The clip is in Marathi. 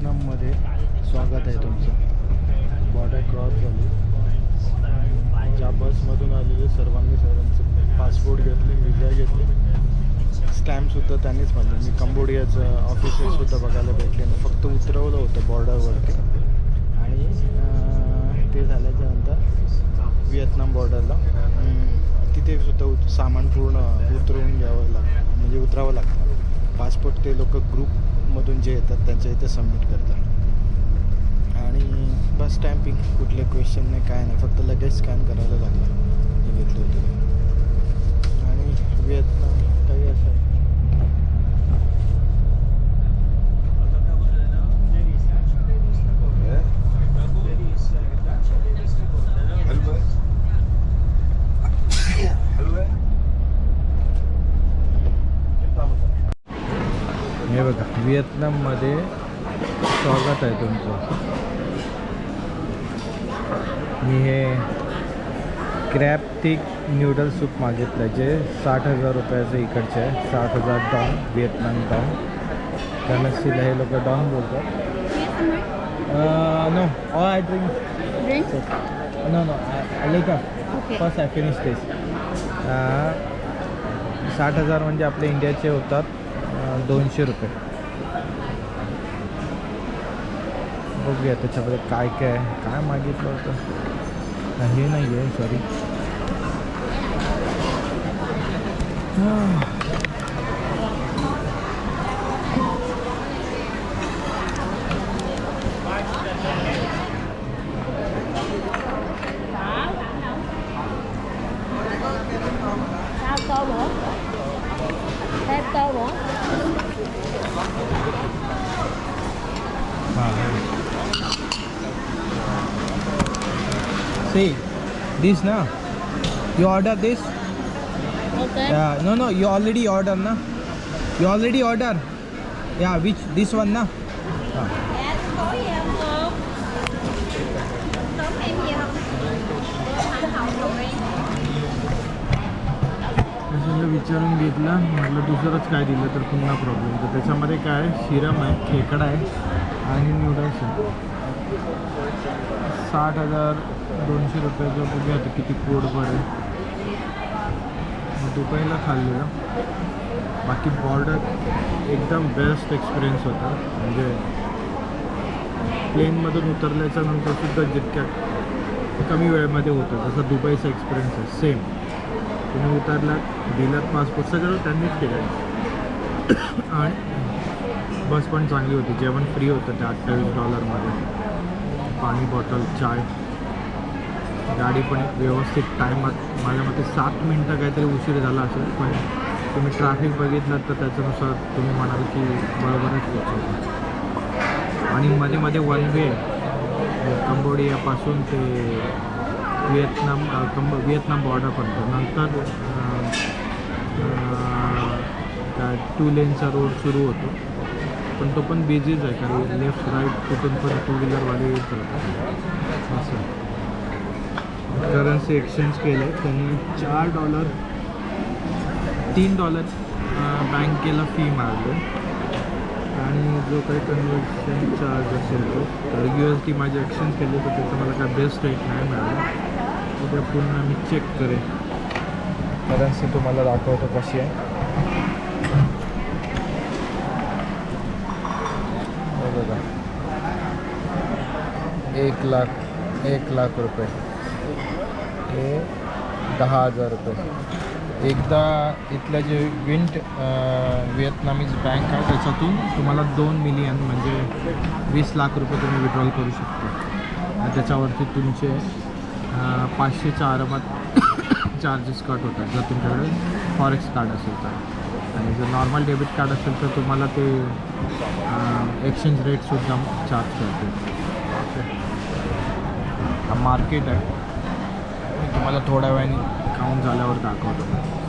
व्हिएतनाममध्ये स्वागत आहे तुमचं. बॉर्डर क्रॉस झाली. ज्या बसमधून आलेले सर्वांनी सर्वांचे पासपोर्ट घेतले विजा घेतले. स्टॅम्पसुद्धा त्यांनीच मारले. मी कंबोडियाचं ऑफिसरसुद्धा बघायला भेटले नाही. फक्त उतरवलं होतं बॉर्डरवरती. आणि ते झाल्याच्यानंतर व्हिएतनाम बॉर्डरला तिथे सुद्धा उत सामान पूर्ण उतरवून घ्यावं लागतं म्हणजे उतरावं लागतं. पासपोर्ट ते लोक ग्रुपमधून जे येतात त्यांच्या इथे सबमिट करतात. आणि बस स्टॅम्पिंग कुठले क्वेश्चन नाही काय नाही फक्त लगेच स्कॅन करायला लागलं. घेतलं होतं. आणि व्हिएतनाम काही असं व्हिएतनाममध्ये स्वागत आहे तुमचं. मी हे क्रॅप थिक न्यूडल सूप मागितलं जे साठ हजार रुपयाचं इकडचे आहे साठ हजार डॉन व्हिएतनाम डॉन. त्यानंतर हे लोक डॉन बोलतात. No all I drink? No no Okay. First I finish this साठ हजार म्हणजे आपले इंडियाचे होतात दोनशे रुपये. बघूया त्याच्यामध्ये काय काय आहे काय मागितलं होतं. हे नाही आहे sorry Sao See, this na? You order this? Ok. Yeah, no, no, you already order na? You already order? Yeah, which? This one na? Ah. विचारून घेतलं म्हटलं दुसरंच काय दिलं तर पुन्हा प्रॉब्लेम तर त्याच्यामध्ये काय आहे? शिरम आहे खेकडा आहे आणि न्यूडल्स आहे साठ हजार दोनशे रुपयाचं बघूया आता किती पोट पडेल मग दुबईला खाल्लेलं. बाकी बॉर्डर एकदम बेस्ट एक्सपिरियन्स होता. म्हणजे प्लेनमधून उतरल्याच्या नंतर सुद्धा जितक्या कमी वेळेमध्ये होतं जसं दुबईचा एक्सपिरियन्स आहे. सेम तुम्ही उतरलात दिलात पासपोर्ट सगळं त्यांनीच केलं आणि बस पण चांगली होती. जेवण फ्री होतं त्या अठ्ठावीस डॉलरमध्ये पाणी बॉटल चाय. गाडी पण व्यवस्थित टायमात माझ्या मते सात मिनटं काहीतरी उशीर झाला असेल पण तुम्ही ट्रॅफिक बघितलं तर त्याच्यानुसार तुम्ही म्हणाल की बरोबरच पोहोचवतो आणि मध्ये मध्ये वन वे कंबोडियापासून ते व्हिएतनाम कंब व्हिएतनाम बॉर्डरपर्यंत नंतर काय टू लेनचा रोड सुरू होतो. पण तो पण बिझीच आहे कारण लेफ्ट राईट कुठून पण टू व्हीलरवाले यूज राहतात असं. करन्सी एक्सचेंज केलं आहे त्यांनी चार डॉलर तीन डॉलर बँकेला फी मारलं आणि जो काही कन्व्हर्शन चार्ज असेल तो तर यू एस डी माझे एक्सचेंज केले तर त्याचं मला काय बेस्ट रेट नाही मिळाला. उद्या पूर्ण मी चेक करेन. करन्सी तुम्हाला दाखवतो कशी आहे हे बघा. एक लाख एक लाख रुपये. हे दहा हजार रुपये. एकदा इथलं जे विंट व्हिएतनामीज बँक आहे त्याच्यातून तुम्हाला दोन मिलियन म्हणजे वीस लाख रुपये तुम्ही विड्रॉल करू शकता. त्याच्यावरती तुमचे पाचशेच्या आरामात चार्जेस कट होतात जर तुमच्याकडे फॉरेक्स कार्ड असेल तर. आणि जर नॉर्मल डेबिट कार्ड असेल तर तुम्हाला ते एक्सचेंज रेटसुद्धा चार्ज करते. हा मार्केट आहे. मी तुम्हाला थोड्या वेळाने काउंट झाल्यावर दाखवतो.